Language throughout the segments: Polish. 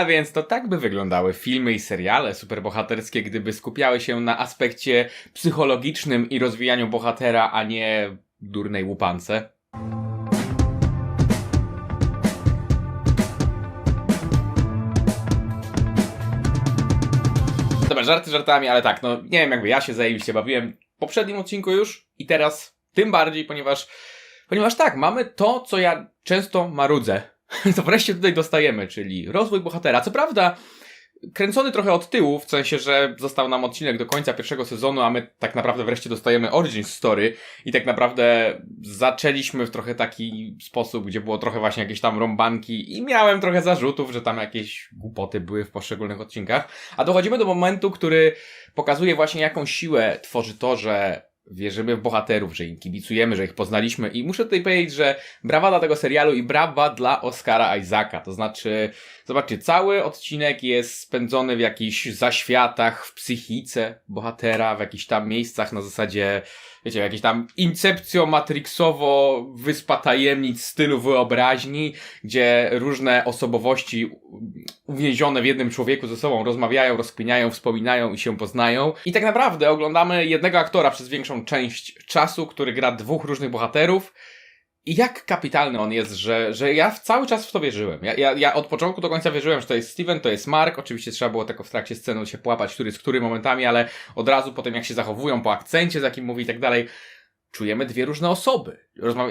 A więc to tak by wyglądały filmy i seriale superbohaterskie, gdyby skupiały się na aspekcie psychologicznym i rozwijaniu bohatera, a nie durnej łupance. Dobra, żarty żartami, ale tak, no nie wiem jakby ja się zajebiście bawiłem w poprzednim odcinku już i teraz tym bardziej, ponieważ ponieważ tak, mamy to, co ja często marudzę. To wreszcie tutaj dostajemy, czyli rozwój bohatera. Co prawda, kręcony trochę od tyłu, w sensie, że został nam odcinek do końca pierwszego sezonu, a my tak naprawdę wreszcie dostajemy origin story i tak naprawdę zaczęliśmy w trochę taki sposób, gdzie było trochę właśnie jakieś tam rąbanki i miałem trochę zarzutów, że tam jakieś głupoty były w poszczególnych odcinkach, a dochodzimy do momentu, który pokazuje właśnie jaką siłę tworzy to, że wierzymy w bohaterów, że im kibicujemy, że ich poznaliśmy. I muszę tutaj powiedzieć, że brawa dla tego serialu i brawa dla Oscara Isaaca, to znaczy zobaczcie, cały odcinek jest spędzony w jakichś zaświatach, w psychice bohatera, w jakichś tam miejscach na zasadzie wiecie, jakieś tam incepcjo matrixowo wyspa tajemnic stylu wyobraźni, gdzie różne osobowości uwięzione w jednym człowieku ze sobą rozmawiają, rozkminiają, wspominają i się poznają. I tak naprawdę oglądamy jednego aktora przez większą część czasu, który gra dwóch różnych bohaterów. I jak kapitalny on jest, że, że ja cały czas w to wierzyłem. Ja, ja, ja od początku do końca wierzyłem, że to jest Steven, to jest Mark. Oczywiście trzeba było tylko w trakcie sceny się połapać, który z który momentami, ale od razu po tym, jak się zachowują, po akcencie, z jakim mówi i tak dalej, czujemy dwie różne osoby.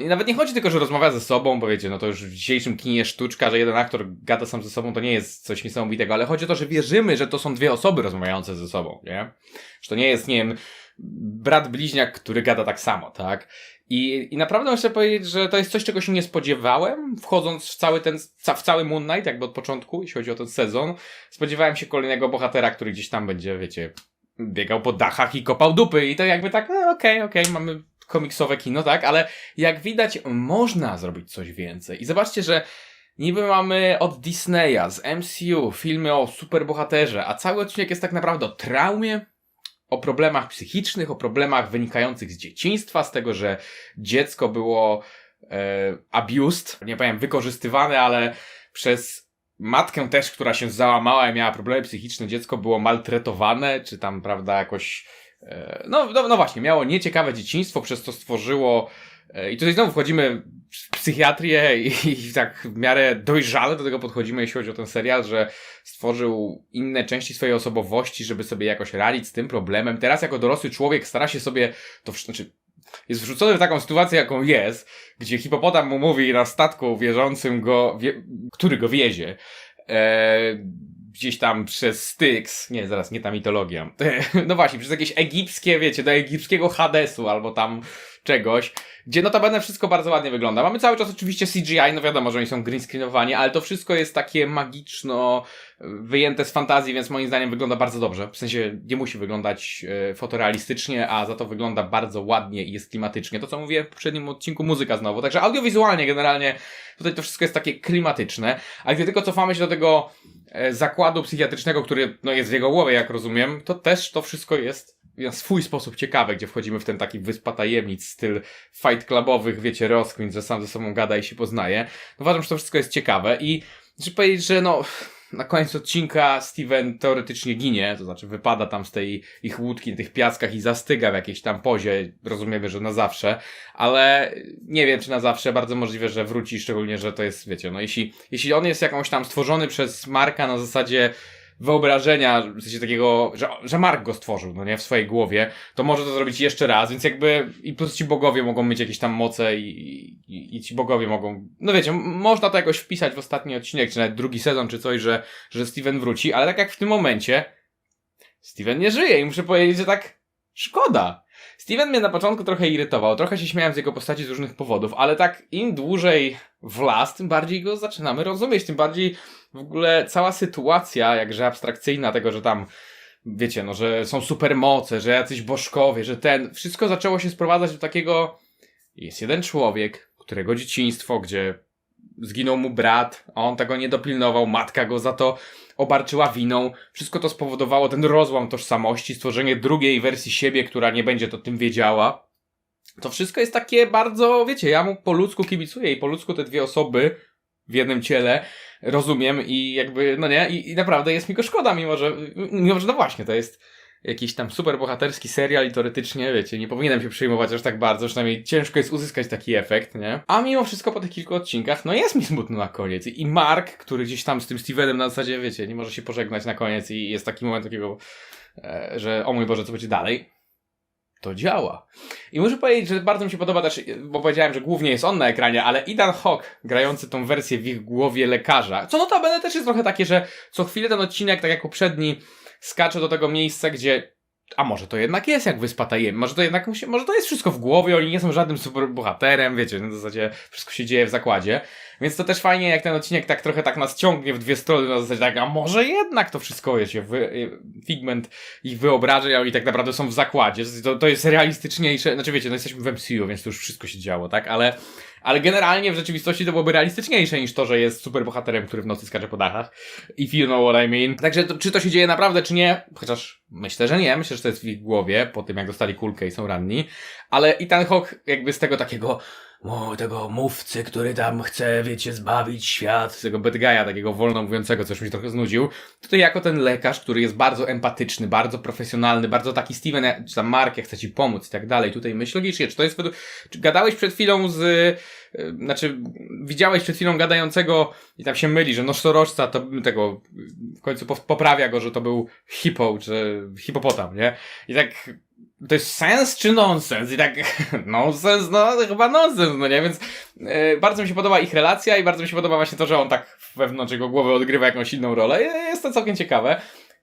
I nawet nie chodzi tylko, że rozmawia ze sobą, bo wiecie, no to już w dzisiejszym kinie sztuczka, że jeden aktor gada sam ze sobą, to nie jest coś niesamowitego, ale chodzi o to, że wierzymy, że to są dwie osoby rozmawiające ze sobą, nie? Że to nie jest, nie wiem, brat bliźniak, który gada tak samo, tak? I, I naprawdę muszę powiedzieć, że to jest coś, czego się nie spodziewałem, wchodząc w cały ten, w cały Moon Knight, jakby od początku, jeśli chodzi o ten sezon. Spodziewałem się kolejnego bohatera, który gdzieś tam będzie, wiecie, biegał po dachach i kopał dupy i to jakby tak, no okej, okej, mamy komiksowe kino, tak? Ale jak widać, można zrobić coś więcej. I zobaczcie, że niby mamy od Disneya, z MCU, filmy o superbohaterze, a cały odcinek jest tak naprawdę o traumie, o problemach psychicznych, o problemach wynikających z dzieciństwa, z tego, że dziecko było e, abused, nie powiem wykorzystywane, ale przez matkę też, która się załamała i miała problemy psychiczne, dziecko było maltretowane, czy tam, prawda, jakoś e, no, no, no właśnie, miało nieciekawe dzieciństwo, przez to stworzyło i tutaj znowu wchodzimy w psychiatrię i, i tak w miarę dojrzale do tego podchodzimy, jeśli chodzi o ten serial, że stworzył inne części swojej osobowości, żeby sobie jakoś radzić z tym problemem. Teraz jako dorosły człowiek stara się sobie to, znaczy jest wrzucony w taką sytuację, jaką jest, gdzie hipopotam mu mówi na statku wierzącym go, wie, który go wiezie, e, gdzieś tam przez Styx, nie, zaraz, nie ta mitologia, no właśnie, przez jakieś egipskie, wiecie, do egipskiego Hadesu albo tam czegoś, gdzie notabene wszystko bardzo ładnie wygląda. Mamy cały czas oczywiście CGI, no wiadomo, że oni są green screenowani, ale to wszystko jest takie magiczno wyjęte z fantazji, więc moim zdaniem wygląda bardzo dobrze. W sensie nie musi wyglądać e, fotorealistycznie, a za to wygląda bardzo ładnie i jest klimatycznie. To co mówiłem w poprzednim odcinku, muzyka znowu. Także audiowizualnie generalnie tutaj to wszystko jest takie klimatyczne, a gdy tylko cofamy się do tego e, zakładu psychiatrycznego, który no, jest w jego głowie, jak rozumiem, to też to wszystko jest na swój sposób ciekawe, gdzie wchodzimy w ten taki wyspa tajemnic, styl fight clubowych, wiecie, rozkmin, że sam ze sobą gada i się poznaje. Uważam, że to wszystko jest ciekawe i muszę powiedzieć, że no, na koniec odcinka Steven teoretycznie ginie, to znaczy wypada tam z tej ich łódki tych piaskach i zastyga w jakiejś tam pozie, rozumiemy, że na zawsze, ale nie wiem, czy na zawsze, bardzo możliwe, że wróci, szczególnie, że to jest, wiecie, no jeśli, jeśli on jest jakąś tam stworzony przez Marka na zasadzie wyobrażenia, w sensie takiego, że, że Mark go stworzył, no nie, w swojej głowie, to może to zrobić jeszcze raz, więc jakby i plus ci bogowie mogą mieć jakieś tam moce i, i, i ci bogowie mogą, no wiecie, można to jakoś wpisać w ostatni odcinek, czy nawet drugi sezon, czy coś, że, że Steven wróci, ale tak jak w tym momencie Steven nie żyje i muszę powiedzieć, że tak szkoda. Steven mnie na początku trochę irytował, trochę się śmiałem z jego postaci z różnych powodów, ale tak im dłużej w las, tym bardziej go zaczynamy rozumieć, tym bardziej w ogóle cała sytuacja, jakże abstrakcyjna tego, że tam wiecie, no, że są supermoce, że jacyś bożkowie, że ten, wszystko zaczęło się sprowadzać do takiego jest jeden człowiek, którego dzieciństwo, gdzie zginął mu brat, a on tego nie dopilnował, matka go za to obarczyła winą. Wszystko to spowodowało ten rozłam tożsamości, stworzenie drugiej wersji siebie, która nie będzie to tym wiedziała. To wszystko jest takie bardzo, wiecie, ja mu po ludzku kibicuję i po ludzku te dwie osoby w jednym ciele, rozumiem i jakby, no nie, i, i naprawdę jest mi go szkoda, mimo że, mimo że no właśnie, to jest jakiś tam super bohaterski serial i teoretycznie, wiecie, nie powinienem się przejmować aż tak bardzo, przynajmniej ciężko jest uzyskać taki efekt, nie? A mimo wszystko po tych kilku odcinkach, no jest mi smutno na koniec. I Mark, który gdzieś tam z tym Stevenem na zasadzie, wiecie, nie może się pożegnać na koniec i jest taki moment takiego, e, że o mój Boże, co będzie dalej? To działa. I muszę powiedzieć, że bardzo mi się podoba też, bo powiedziałem, że głównie jest on na ekranie, ale Ethan Hawke, grający tą wersję w ich głowie lekarza, co notabene też jest trochę takie, że co chwilę ten odcinek, tak jak poprzedni, skacze do tego miejsca, gdzie a może to jednak jest jak wyspa tajemnic, może to jednak musi, może to jest wszystko w głowie, oni nie są żadnym super bohaterem, wiecie, w zasadzie wszystko się dzieje w zakładzie. Więc to też fajnie, jak ten odcinek tak trochę tak nas ciągnie w dwie strony, na zasadzie tak, a może jednak to wszystko, wiecie, wy, figment ich wyobrażeń, a oni tak naprawdę są w zakładzie. To, to jest realistyczniejsze, znaczy wiecie, no jesteśmy w MCU, więc to już wszystko się działo, tak, ale ale generalnie w rzeczywistości to byłoby realistyczniejsze niż to, że jest super bohaterem, który w nocy skacze po dachach. If you know what I mean. Także to, czy to się dzieje naprawdę, czy nie? Chociaż myślę, że nie. Myślę, że to jest w ich głowie, po tym jak dostali kulkę i są ranni. Ale Ethan Hawke jakby z tego takiego o, tego mówcy, który tam chce, wiecie, zbawić świat, tego bad guy'a, takiego wolno mówiącego, coś mi trochę znudził. Tutaj jako ten lekarz, który jest bardzo empatyczny, bardzo profesjonalny, bardzo taki Steven, czy tam Mark, jak chce ci pomóc i tak dalej. Tutaj myśl logicznie, czy to jest według... Czy gadałeś przed chwilą z... Yy, znaczy, widziałeś przed chwilą gadającego i tam się myli, że nożtorożca to tego w końcu poprawia go, że to był hipo, czy hipopotam, nie? I tak to jest sens czy nonsens? I tak, nonsens, no chyba nonsens, no nie? Więc yy, bardzo mi się podoba ich relacja i bardzo mi się podoba właśnie to, że on tak wewnątrz jego głowy odgrywa jakąś inną rolę. Jest to całkiem ciekawe.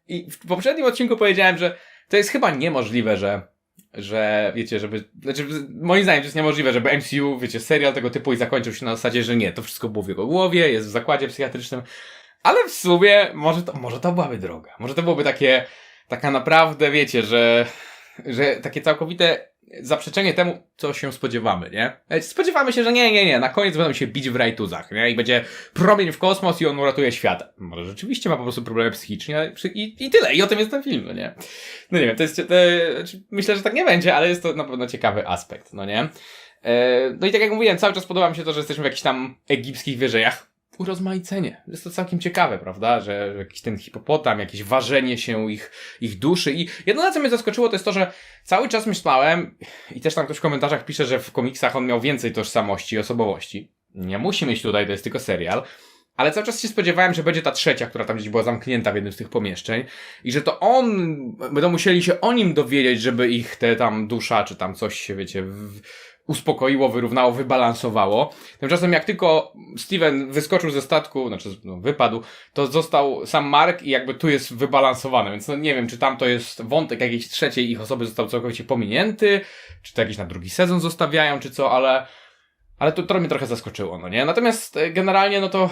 I w poprzednim odcinku powiedziałem, że to jest chyba niemożliwe, że że wiecie, żeby, znaczy moim zdaniem to jest niemożliwe, żeby MCU, wiecie, serial tego typu i zakończył się na zasadzie, że nie, to wszystko było w jego głowie, jest w zakładzie psychiatrycznym, ale w sumie może to, może to byłaby droga, może to byłoby takie, taka naprawdę, wiecie, że że takie całkowite zaprzeczenie temu, co się spodziewamy, nie? Spodziewamy się, że nie, nie, nie, na koniec będą się bić w rajtuzach, nie? I będzie promień w kosmos i on uratuje świat. Może rzeczywiście ma po prostu problemy psychiczne i, i tyle, i o tym jest ten film, no nie? No nie wiem, to jest, to, znaczy, myślę, że tak nie będzie, ale jest to na pewno ciekawy aspekt, no nie? E, no i tak jak mówiłem, cały czas podoba mi się to, że jesteśmy w jakichś tam egipskich wyżejach, urozmaicenie. Jest to całkiem ciekawe, prawda? Że jakiś ten hipopotam, jakieś ważenie się ich, ich duszy. I jedno, co mnie zaskoczyło, to jest to, że cały czas myślałem, i też tam ktoś w komentarzach pisze, że w komiksach on miał więcej tożsamości i osobowości. Nie musi mieć tutaj, to jest tylko serial. Ale cały czas się spodziewałem, że będzie ta trzecia, która tam gdzieś była zamknięta w jednym z tych pomieszczeń i że to on, będą musieli się o nim dowiedzieć, żeby ich te tam dusza, czy tam coś się, wiecie, w, uspokoiło, wyrównało, wybalansowało. Tymczasem jak tylko Steven wyskoczył ze statku, znaczy no, wypadł, to został sam Mark i jakby tu jest wybalansowane, więc no, nie wiem, czy tam to jest wątek jakiejś trzeciej ich osoby został całkowicie pominięty, czy to jakiś na drugi sezon zostawiają, czy co, ale ale to, to mnie trochę zaskoczyło, no nie? Natomiast e, generalnie, no to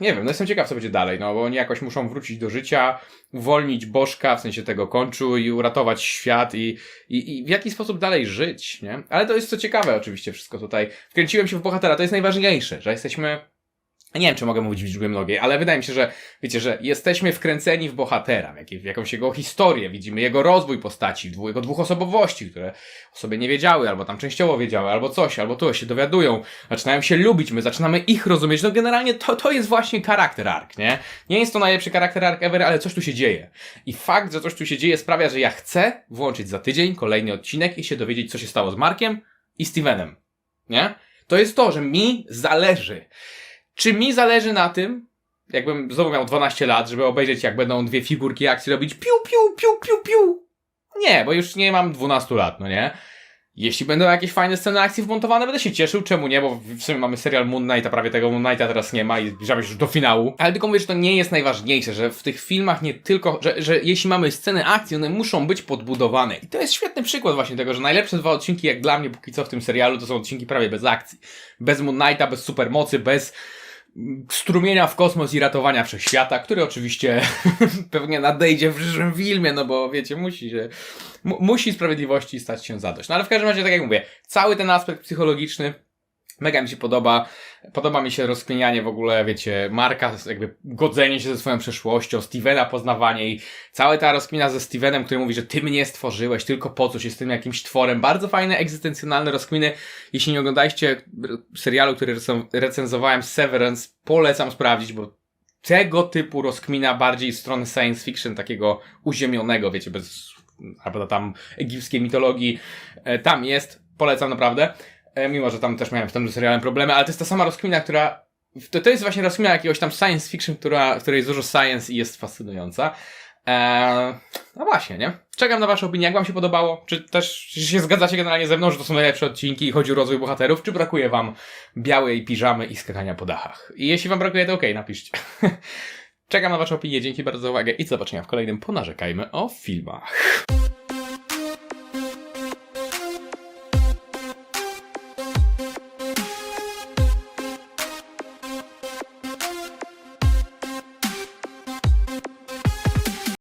nie wiem, no jestem ciekaw, co będzie dalej, no bo oni jakoś muszą wrócić do życia, uwolnić Bożka, w sensie tego kończu i uratować świat i, i, i w jaki sposób dalej żyć, nie? Ale to jest co ciekawe oczywiście wszystko tutaj. Wkręciłem się w bohatera, to jest najważniejsze, że jesteśmy nie wiem, czy mogę mówić w liczbie mnogiej, ale wydaje mi się, że wiecie, że jesteśmy wkręceni w bohatera, w, jakąś jego historię, widzimy jego rozwój postaci, jego dwóch osobowości, które o sobie nie wiedziały, albo tam częściowo wiedziały, albo coś, albo to się dowiadują, zaczynają się lubić, my zaczynamy ich rozumieć, no generalnie to, to jest właśnie charakter arc, nie? Nie jest to najlepszy charakter arc ever, ale coś tu się dzieje. I fakt, że coś tu się dzieje sprawia, że ja chcę włączyć za tydzień kolejny odcinek i się dowiedzieć, co się stało z Markiem i Stevenem, nie? To jest to, że mi zależy. Czy mi zależy na tym, jakbym znowu miał 12 lat, żeby obejrzeć, jak będą dwie figurki akcji robić piu, piu, piu, piu, piu? Nie, bo już nie mam 12 lat, no nie? Jeśli będą jakieś fajne sceny akcji wmontowane, będę się cieszył. Czemu nie? Bo w sumie mamy serial Moon Knight, a prawie tego Moon Knighta teraz nie ma i zbliżamy się już do finału. Ale tylko mówię, że to nie jest najważniejsze, że w tych filmach nie tylko, że, że jeśli mamy sceny akcji, one muszą być podbudowane. I to jest świetny przykład właśnie tego, że najlepsze dwa odcinki, jak dla mnie póki co w tym serialu, to są odcinki prawie bez akcji. Bez Moon Knighta, bez supermocy, bez strumienia w kosmos i ratowania wszechświata, który oczywiście pewnie nadejdzie w przyszłym filmie, no bo wiecie, musi się, musi sprawiedliwości stać się zadość. No ale w każdym razie, tak jak mówię, cały ten aspekt psychologiczny Mega mi się podoba. Podoba mi się rozkminianie w ogóle, wiecie, Marka, jakby godzenie się ze swoją przeszłością, Stevena poznawanie i cała ta rozkmina ze Stevenem, który mówi, że ty mnie stworzyłeś tylko po coś, jestem jakimś tworem. Bardzo fajne, egzystencjonalne rozkminy. Jeśli nie oglądaliście serialu, który recen- recenzowałem, Severance, polecam sprawdzić, bo tego typu rozkmina bardziej strony science fiction, takiego uziemionego, wiecie, bez, albo tam egipskiej mitologii, e, tam jest, polecam naprawdę, mimo, że tam też miałem w tym serialem problemy, ale to jest ta sama rozkmina, która, to, to jest właśnie rozkmina jakiegoś tam science fiction, która, w której jest dużo science i jest fascynująca. Eee, no właśnie, nie? Czekam na Wasze opinie, jak Wam się podobało? Czy też czy się zgadzacie generalnie ze mną, że to są najlepsze odcinki i chodzi o rozwój bohaterów? Czy brakuje Wam białej piżamy i skakania po dachach? I jeśli Wam brakuje, to okej, napiszcie. Czekam na Wasze opinie, dzięki bardzo za uwagę i do zobaczenia w kolejnym Ponarzekajmy o filmach.